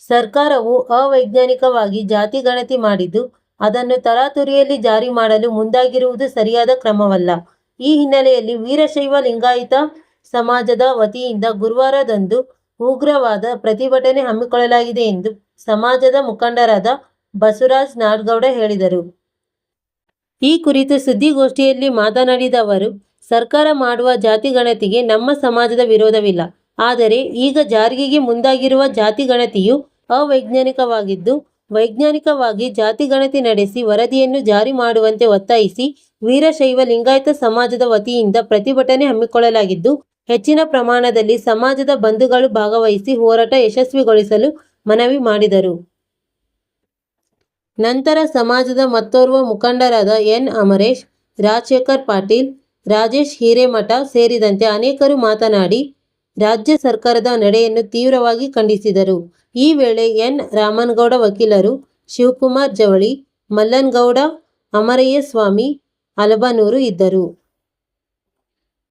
ಸರ್ಕಾರವು ಅವೈಜ್ಞಾನಿಕವಾಗಿ ಜಾತಿ ಗಣತಿ ಮಾಡಿದ್ದು ಅದನ್ನು ತರಾತುರಿಯಲ್ಲಿ ಜಾರಿ ಮಾಡಲು ಮುಂದಾಗಿರುವುದು ಸರಿಯಾದ ಕ್ರಮವಲ್ಲ. ಈ ಹಿನ್ನೆಲೆಯಲ್ಲಿ ವೀರಶೈವ ಲಿಂಗಾಯತ ಸಮಾಜದ ವತಿಯಿಂದ ಗುರುವಾರದಂದು ಉಗ್ರವಾದ ಪ್ರತಿಭಟನೆ ಹಮ್ಮಿಕೊಳ್ಳಲಾಗಿದೆ ಎಂದು ಸಮಾಜದ ಮುಖಂಡರಾದ ಬಸವರಾಜ್ ನಾಡ್ಗೌಡ ಹೇಳಿದರು. ಈ ಕುರಿತು ಸುದ್ದಿಗೋಷ್ಠಿಯಲ್ಲಿ ಮಾತನಾಡಿದ ಅವರು, ಸರ್ಕಾರ ಮಾಡುವ ಜಾತಿ ಗಣತಿಗೆ ನಮ್ಮ ಸಮಾಜದ ವಿರೋಧವಿಲ್ಲ. ಆದರೆ, ಈಗ ಜಾರಿಗೆ ಮುಂದಾಗಿರುವ ಜಾತಿ ಗಣತಿಯು ಅವೈಜ್ಞಾನಿಕವಾಗಿದ್ದು, ವೈಜ್ಞಾನಿಕವಾಗಿ ಜಾತಿ ಗಣತಿ ನಡೆಸಿ ವರದಿಯನ್ನು ಜಾರಿ ಮಾಡುವಂತೆ ಒತ್ತಾಯಿಸಿ ವೀರಶೈವ ಲಿಂಗಾಯತ ಸಮಾಜದ ವತಿಯಿಂದ ಪ್ರತಿಭಟನೆ ಹಮ್ಮಿಕೊಳ್ಳಲಾಗಿದ್ದು, ಹೆಚ್ಚಿನ ಪ್ರಮಾಣದಲ್ಲಿ ಸಮಾಜದ ಬಂಧುಗಳು ಭಾಗವಹಿಸಿ ಹೋರಾಟ ಯಶಸ್ವಿಗೊಳಿಸಲು ಮನವಿ ಮಾಡಿದರು. ನಂತರ ಸಮಾಜದ ಮತ್ತೋರ್ವ ಮುಖಂಡರಾದ ಎನ್. ಅಮರೇಶ್, ರಾಜಶೇಖರ್ ಪಾಟೀಲ್, ರಾಜೇಶ್ ಹಿರೇಮಠ ಸೇರಿದಂತೆ ಅನೇಕರು ಮಾತನಾಡಿ, ರಾಜ್ಯ ಸರ್ಕಾರದ ನಡೆಯನ್ನು ತೀವ್ರವಾಗಿ ಖಂಡಿಸಿದರು. ಈ ವೇಳೆ ಎನ್. ರಾಮನ್ಗೌಡ ವಕೀಲರು, ಶಿವಕುಮಾರ್ ಜವಳಿ, ಮಲ್ಲನ್ಗೌಡ ಅಮರಯ್ಯಸ್ವಾಮಿ, ಅಲಬನೂರು ಇದ್ದರು.